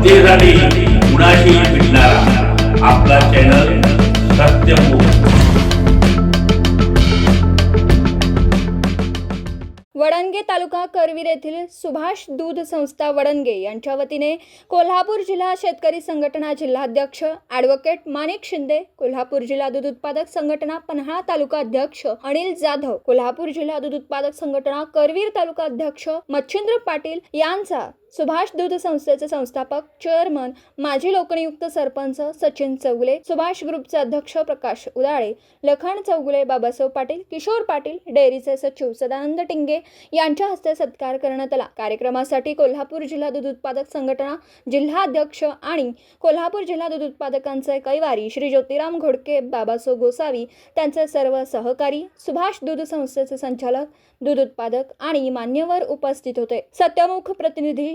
जनतेसाठी कुणाशी भेटणारा आपला चॅनल सत्यमुख वडणगे तालुका करवीर येथील सुभाष दूध संस्था वडणगे यांच्या वतीने कोल्हापूर जिल्हा शेतकरी संघटना जिल्हाध्यक्ष ॲडव्होकेट माणिक शिंदे कोल्हापूर जिल्हा दूध उत्पादक संघटना पन्हाळा तालुका अध्यक्ष अनिल जाधव कोल्हापूर जिल्हा दूध उत्पादक संघटना करवीर तालुका अध्यक्ष मच्छिंद्र पाटील यांचा सुभाष दूध संस्थेचे संस्थापक चेअरमन माजी लोकनियुक्त सरपंच सचिन चौगुले सुभाष ग्रुपचे अध्यक्ष प्रकाश उदाळे लखन चौगुले बाबासाहेब पाटील किशोर पाटील डेअरीचे सचिव सदानंद टिंगे यांच्या हस्ते सत्कार करण्यात आला. कार्यक्रमासाठी कोल्हापूर जिल्हा दूध उत्पादक संघटना जिल्हा अध्यक्ष आणि कोल्हापूर जिल्हा दूध उत्पादकांचे कैवारी श्री ज्योतिराम घोडके बाबासो गोसावी त्यांचे सर्व सहकारी सुभाष दूध संस्थेचे संचालक दूध उत्पादक आणि मान्यवर उपस्थित होते. सत्यमुख प्रतिनिधी